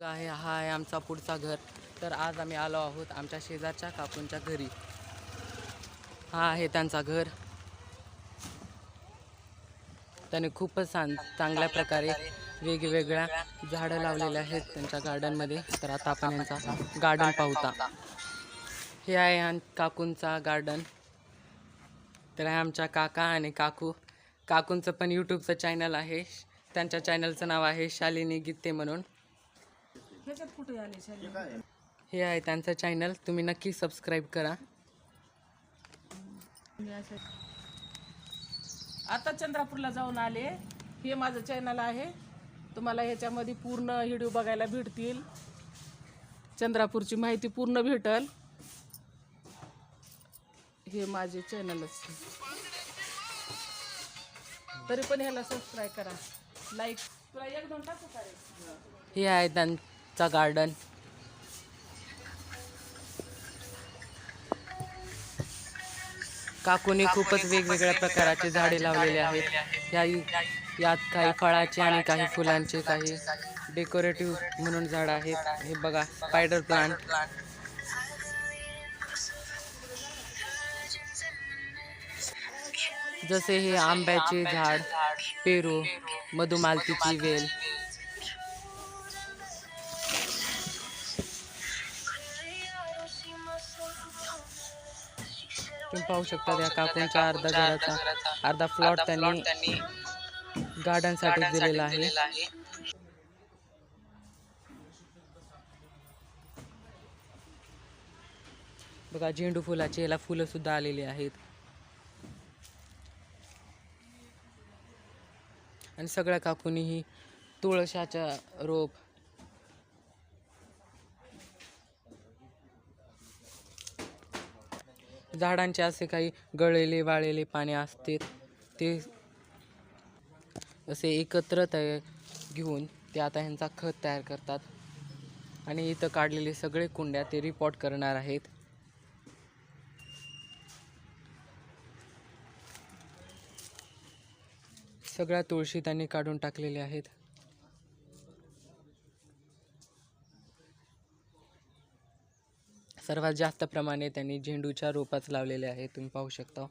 आहे हा आहे आमचा पुढचा घर. तर आज आम्ही आलो आहोत आमच्या शेजारच्या काकूंच्या घरी. हा आहे त्यांचा घर. त्याने खूपच छान चांगल्या प्रकारे वेगवेगळ्या झाडं लावलेले आहेत त्यांच्या गार्डनमध्ये तर आता आपण यांचा गार्डन पाहूता. हे आहे आम- काकूंचा गार्डन तर आहे आमच्या काका आणि काकू. काकूंचं पण यूट्यूबचं चॅनल आहे. त्यांच्या चॅनलचं नाव आहे शालिनी गीते म्हणून. ह्याच्यात कुठे आले हे आहे त्यांचं चॅनल तुम्ही नक्की सबस्क्राईब करा. आता चंद्रापूरला जाऊन आले. हे माझं चॅनल आहे. तुम्हाला ह्याच्यामध्ये पूर्ण व्हिडिओ बघायला भेटतील. चंद्रापूरची माहिती पूर्ण भेटल. हे माझे चॅनलच तरी पण ह्याला सबस्क्राईब करा. लाईक तुला एक दोन टाकू का रे? हे आहे त्यांचा गार्डन काकूने खूपच वेगवेगळ्या प्रकाराचे झाडे लावलेले आहेत. या यात काही फळाचे आणि काही फुलांचे काही डेकोरेटिव्ह म्हणून झाड आहेत. हे बघा स्पायडर प्लांट जसे हे आंब्याचे झाड पेरू मधुमालतीची वेल. तुम्ही पाहू शकता त्या काकूंच्या अर्धा घराचा अर्धा प्लॉट त्यांनी गार्डनसाठी दिलेला आहे. बघा झेंडू फुलाचे याला फुलं सुद्धा आलेली आहेत. आणि सगळ्या काकूनीही तुळशाचा रोप झाडांचे असे काही गळलेले वाळलेले पाने असते ते असे एकत्र तया घेऊन ते आता ह्यांचा खत तयार करतात. आणि इथं काढलेले सगळे कुंड्या ते रिपोर्ट करणार आहेत. सगळ्या तुळशी त्यांनी काढून टाकलेल्या आहेत. सर्वात जास्त प्रमाणे त्यांनी झेंडूच्या रोपाच लावलेले आहे तुम्ही पाहू शकता.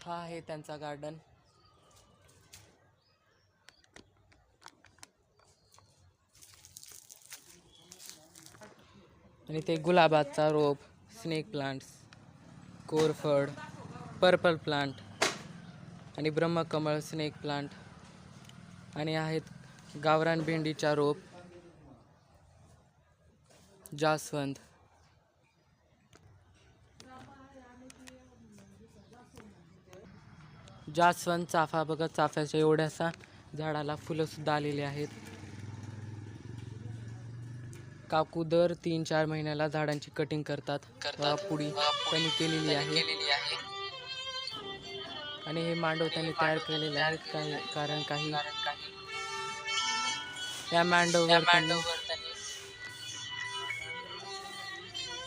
हा आहे त्यांचा गार्डन आणि ते गुलाबाचा रोप स्नेक प्लांट्स कोरफड पर्पल प्लांट आणि ब्रह्मकमळ स्नेक प्लांट. आणि आहेत गावरान भेंडीचा रोप जास्वंद. जास्वंद चाफा बघा चाफ्याच्या एवढ्यासा झाडाला फुलंसुद्धा आलेली आहेत. काकू दर तीन चार महिन्याला झाडांची कटिंग करतात. बघा पुडी त्यांनी केलेली आहे. आणि हे मांडव त्यांनी तयार केलेले आहेत काही कारण काही. या मांडववर त्यांनी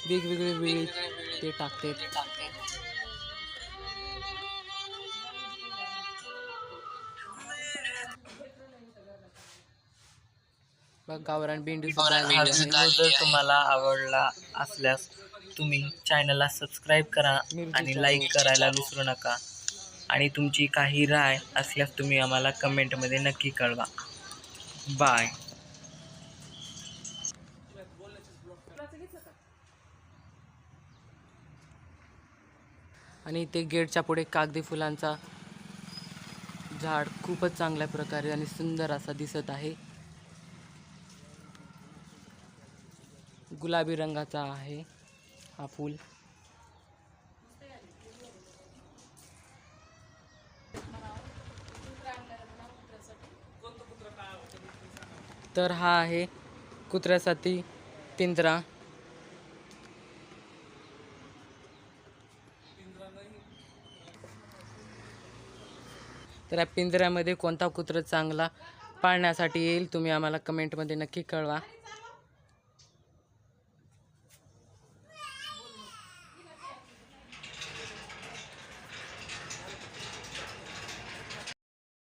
वेगवेगळे वेळी ते टाकते बघ गावरान भेंडी सुद्धा हा आलेली आहे व्हिडिओ जर तुम्हाला आवडला असल्यास तुम्ही चॅनलला सबस्क्राईब करा आणि लाईक करायला विसरू नका. आणि तुमची काही राय असल्यास तुम्ही आम्हाला कमेंटमध्ये नक्की कळवा. बाय आणि ते गेटच्या पुढे कागदी फुलांचा झाड खूपच चांगल्या प्रकारे आणि सुंदर असा दिसत आहे. गुलाबी रंगाचा आहे हा फूल. तर हा आहे कुत्र्यासाठी पिंजरा. तर या पिंजऱ्यामध्ये कोणता कुत्रा चांगला पाळण्यासाठी येईल तुम्ही आम्हाला कमेंटमध्ये नक्की कळवा.